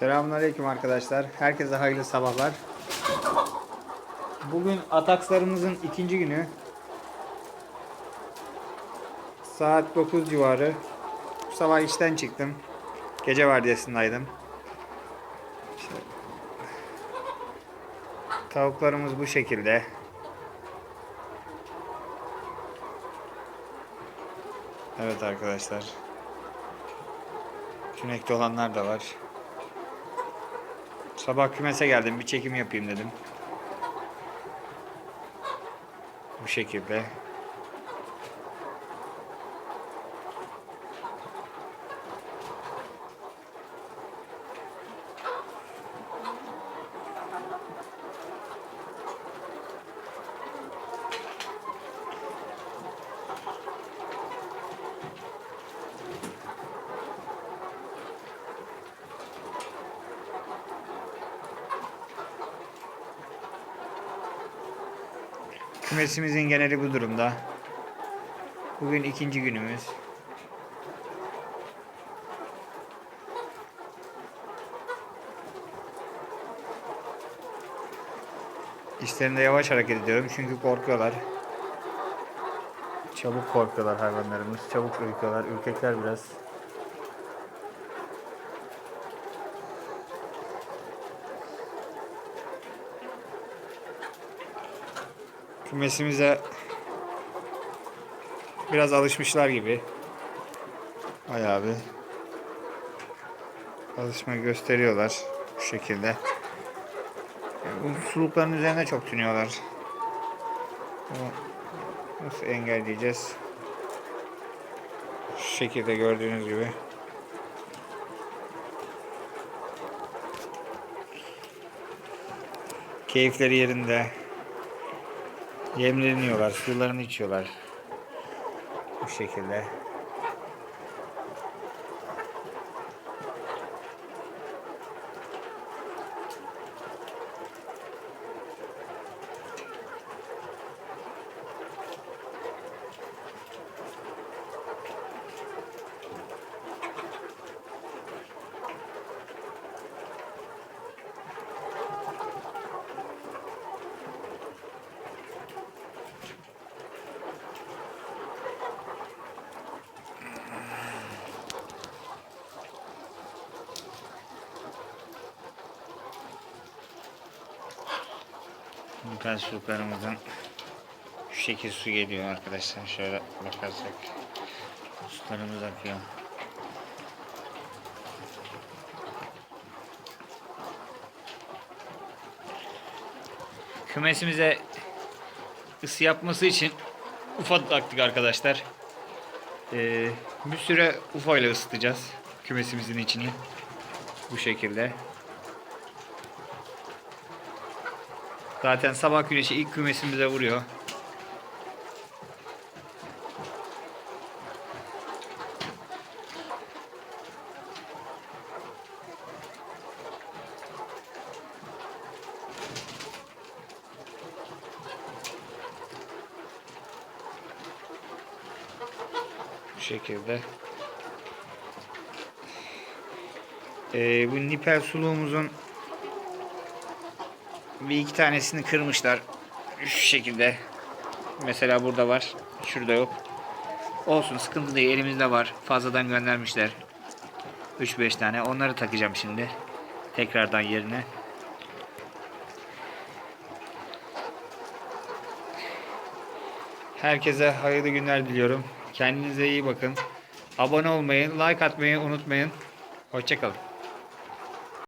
Selamünaleyküm arkadaşlar. Herkese hayırlı sabahlar. Bugün atakslarımızın ikinci günü. Saat 9 civarı. Bu sabah işten çıktım. Gece vardiyasındaydım. İşte Tavuklarımız bu şekilde. Evet arkadaşlar. Cünekte olanlar da var. Sabah kümese geldim. Bir çekim yapayım dedim. Bu şekilde. Kümesimizin geneli bu durumda. Bugün ikinci günümüz. İşlerinde yavaş hareket ediyorum çünkü korkuyorlar. Çabuk korkuyorlar hayvanlarımız. Çabuk ürküyorlar. Ürkekler biraz. Kümesimize biraz alışmışlar gibi. Bayağı bir alışma gösteriyorlar bu şekilde. Yani bu sulukların üzerine çok tünüyorlar. Nasıl engelleyeceğiz? Şu şekilde gördüğünüz gibi. Keyifleri yerinde. Yemlerini yiyorlar, sularını içiyorlar. Bu şekilde. Mutal suluklarımızdan şu şekil su geliyor arkadaşlar. Şöyle bakarsak sularımız akıyor. Kümesimize ısı yapması için ufa taktık arkadaşlar. Ee, bir süre ufa ile ısıtacağız kümesimizin içini. Bu şekilde. Zaten sabah güneşi ilk kümesimize vuruyor. Bu şekilde. Ee, bu nipel suluğumuzun bir iki tanesini kırmışlar. Şu şekilde. Mesela burada var. Şurada yok. Olsun sıkıntı değil. Elimizde var. Fazladan göndermişler. 3-5 tane. Onları takacağım şimdi. Tekrardan yerine. Herkese hayırlı günler diliyorum. Kendinize iyi bakın. Abone olmayı, like atmayı unutmayın. Hoşçakalın.